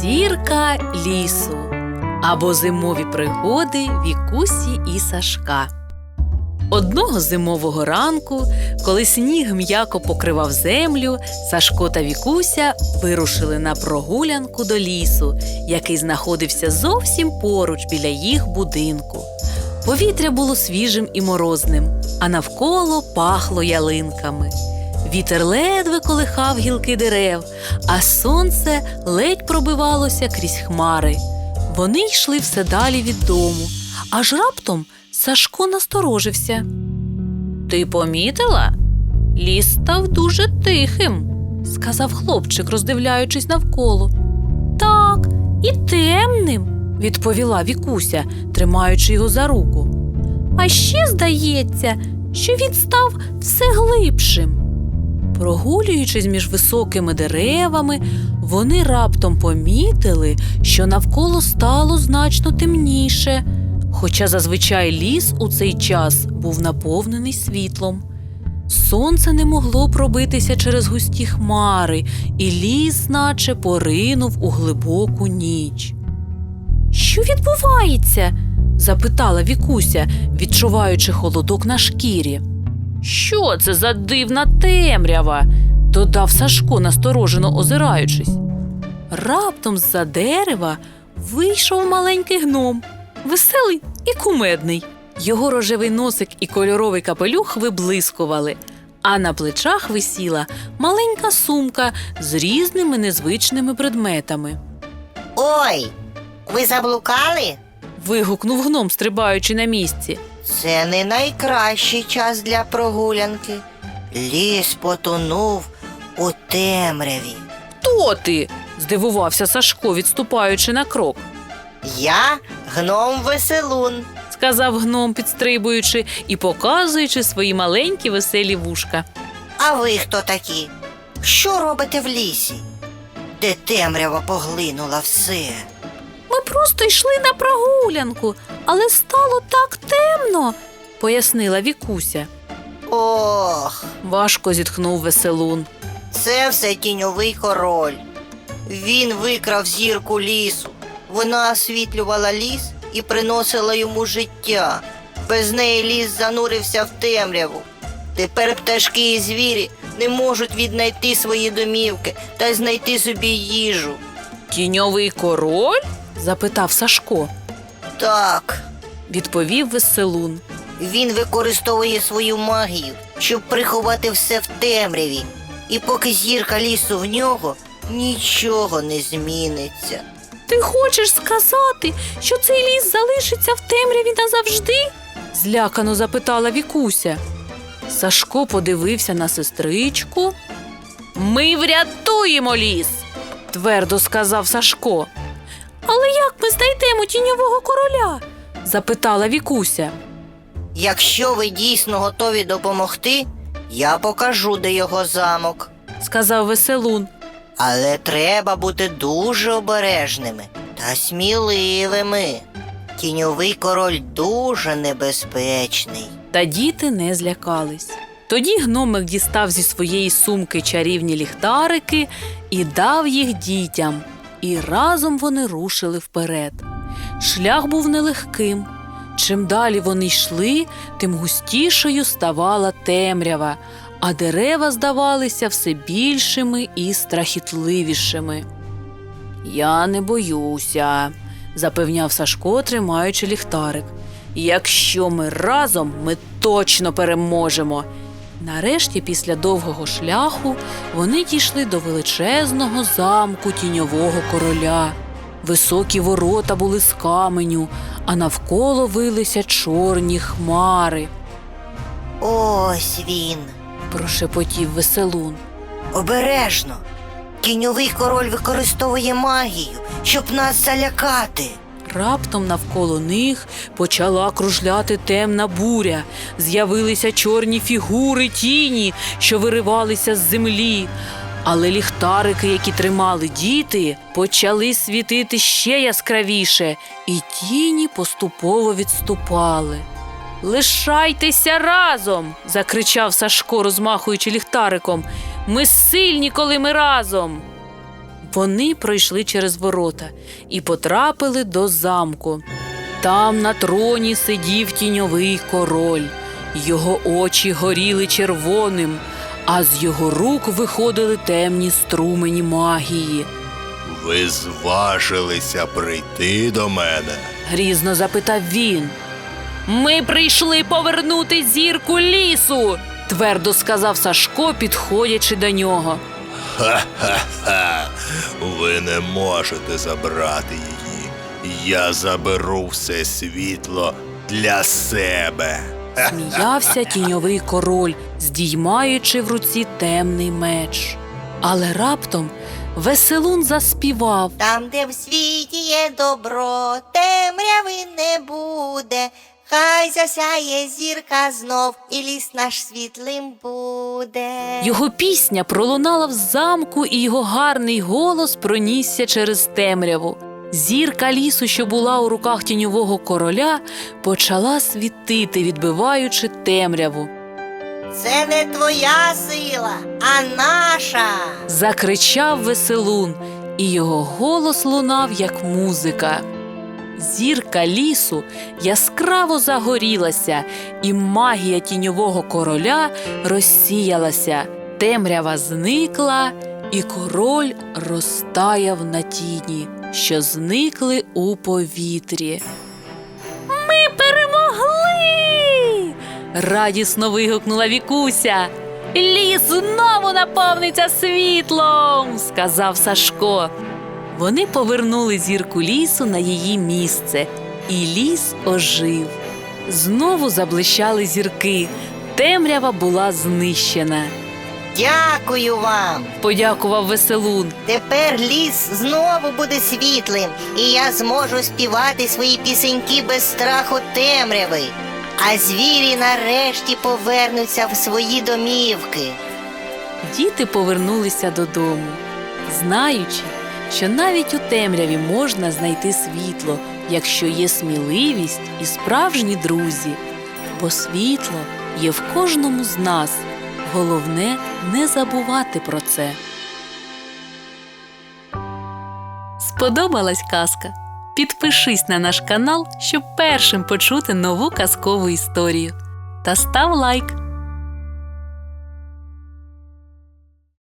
Зірка лісу або зимові пригоди Вікусі і Сашка. Одного зимового ранку, коли сніг м'яко покривав землю, Сашко та Вікуся вирушили на прогулянку до лісу, який знаходився зовсім поруч біля їх будинку. Повітря було свіжим і морозним, а навколо пахло ялинками. Вітер ледве колихав гілки дерев, а сонце ледь пробивалося крізь хмари. Вони йшли все далі від дому, аж раптом Сашко насторожився. Ти помітила? Ліс став дуже тихим, сказав хлопчик, роздивляючись навколо. Так, і темним, відповіла Вікуся, тримаючи його за руку. А ще здається, що він став все глибшим. Прогулюючись між високими деревами, вони раптом помітили, що навколо стало значно темніше, хоча зазвичай ліс у цей час був наповнений світлом. Сонце не могло пробитися через густі хмари, і ліс, наче поринув у глибоку ніч. Що відбувається? запитала Вікуся, відчуваючи холодок на шкірі. Що це за дивна темрява? додав Сашко, насторожено озираючись. Раптом з-за дерева вийшов маленький гном, веселий і кумедний. Його рожевий носик і кольоровий капелюх виблискували, а на плечах висіла маленька сумка з різними незвичними предметами. Ой, ви заблукали? Вигукнув гном, стрибаючи на місці. Це не найкращий час для прогулянки. Ліс потонув у темряві. Хто ти? здивувався Сашко, відступаючи на крок. Я гном веселун. сказав гном, підстрибуючи і показуючи свої маленькі веселі вушка. А ви хто такі? Що робите в лісі? Де темрява поглинула все? Просто йшли на прогулянку, але стало так темно, пояснила Вікуся. Ох, Важко зітхнув веселун. це все тіньовий король. Він викрав зірку лісу. Вона освітлювала ліс і приносила йому життя. Без неї ліс занурився в темряву. Тепер пташки і звірі не можуть віднайти свої домівки та знайти собі їжу. Тіньовий король? Запитав Сашко. Так, Відповів веселун. він використовує свою магію, щоб приховати все в темряві. І поки зірка лісу в нього, нічого не зміниться. Ти хочеш сказати, що цей ліс залишиться в темряві назавжди? злякано запитала Вікуся. Сашко подивився на сестричку. Ми врятуємо ліс, твердо сказав Сашко. Але як ми знайдемо тіньового короля? запитала Вікуся. Якщо ви дійсно готові допомогти, я покажу, де його замок. сказав веселун. Але треба бути дуже обережними та сміливими. Тіньовий король дуже небезпечний. Та діти не злякались. Тоді гномик дістав зі своєї сумки чарівні ліхтарики і дав їх дітям, і разом вони рушили вперед. Шлях був нелегким. Чим далі вони йшли, тим густішою ставала темрява, а дерева здавалися все більшими і страхітливішими. Я не боюся, запевняв Сашко, тримаючи ліхтарик. Якщо ми разом, ми точно переможемо. Нарешті, після довгого шляху, вони дійшли до величезного замку тіньового короля. Високі ворота були з каменю, а навколо вилися чорні хмари, Ось він. прошепотів веселун. Обережно. Тіньовий король використовує магію, щоб нас залякати. Раптом навколо них почала кружляти темна буря. З'явилися чорні фігури тіні, що виривалися з землі. Але ліхтарики, які тримали діти, почали світити ще яскравіше, і тіні поступово відступали. Лишайтеся разом. закричав Сашко, розмахуючи ліхтариком. Ми сильні, коли ми разом. Вони пройшли через ворота і потрапили до замку. Там на троні сидів тіньовий король. Його очі горіли червоним, а з його рук виходили темні струмені магії. Ви зважилися прийти до мене. Грізно запитав він. Ми прийшли повернути зірку лісу, твердо сказав Сашко, підходячи до нього. Ха-ха-ха. Ви не можете забрати її. Я заберу все світло для себе. Сміявся тіньовий король, здіймаючи в руці темний меч. Але раптом веселун заспівав. Там, де в світі є добро, темряви не буде. Хай засяє зірка знов, і ліс наш світлим буде. Його пісня пролунала в замку, і його гарний голос пронісся через темряву. Зірка лісу, що була у руках тіньового короля, почала світити, відбиваючи темряву. Це не твоя сила, а наша. Закричав веселун, і його голос лунав, як музика. Зірка лісу яскраво загорілася, і магія тіньового короля розсіялася. Темрява зникла, і король розтаяв на тіні, що зникли у повітрі. Ми перемогли. радісно вигукнула Вікуся. Ліс знову наповниться світлом, сказав Сашко. Вони повернули зірку лісу на її місце, і ліс ожив. Знову заблищали зірки. Темрява була знищена. Дякую вам. Подякував веселун. Тепер ліс знову буде світлим, і я зможу співати свої пісеньки без страху темряви. А звірі нарешті повернуться в свої домівки. Діти повернулися додому, знаючи, що навіть у темряві можна знайти світло, якщо є сміливість і справжні друзі, бо світло є в кожному з нас. Головне не забувати про це. Сподобалась казка? Підпишись на наш канал, щоб першим почути нову казкову історію. Та став лайк.